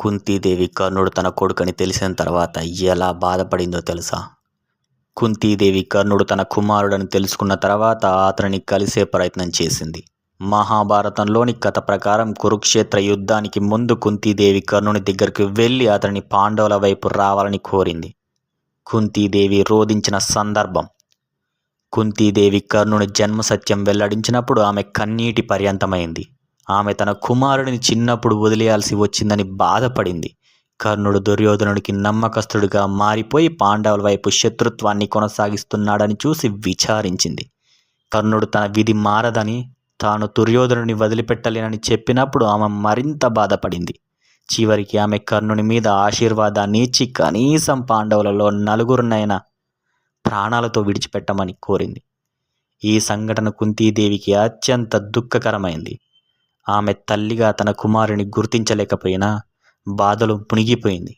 కుంతీదేవి కర్ణుడు తన కొడుకని తెలిసిన తర్వాత ఎలా బాధపడిందో తెలుసా? కుంతీదేవి కర్ణుడు తన కుమారుడని తెలుసుకున్న తర్వాత అతనిని కలిసే ప్రయత్నం చేసింది. మహాభారతంలోని కథ ప్రకారం కురుక్షేత్ర యుద్ధానికి ముందు కుంతీదేవి కర్ణుని దగ్గరికి వెళ్ళి అతని పాండవుల వైపు రావాలని కోరింది. కుంతీదేవి రోధించిన సందర్భం. కుంతీదేవి కర్ణుని జన్మ సత్యం వెల్లడించినప్పుడు ఆమె కన్నీటి పర్యంతమైంది. ఆమె తన కుమారుడిని చిన్నప్పుడు వదిలేయాల్సి వచ్చిందని బాధపడింది. కర్ణుడు దుర్యోధనుడికి నమ్మకస్తుడిగా మారిపోయి పాండవుల వైపు శత్రుత్వాన్ని కొనసాగిస్తున్నాడని చూసి విచారించింది. కర్ణుడు తన విధి మారదని తాను దుర్యోధనుడిని వదిలిపెట్టలేనని చెప్పినప్పుడు ఆమె మరింత బాధపడింది. చివరికి ఆమె కర్ణుని మీద ఆశీర్వాదాన్ని ఇచ్చి కనీసం పాండవులలో నలుగురినైనా ప్రాణాలతో విడిచిపెట్టమని కోరింది. ఈ సంఘటన కుంతీదేవికి అత్యంత దుఃఖకరమైంది. ఆమె తల్లిగా తన కుమారుని గుర్తించలేకపోయినా బాధలో మునిగిపోయింది.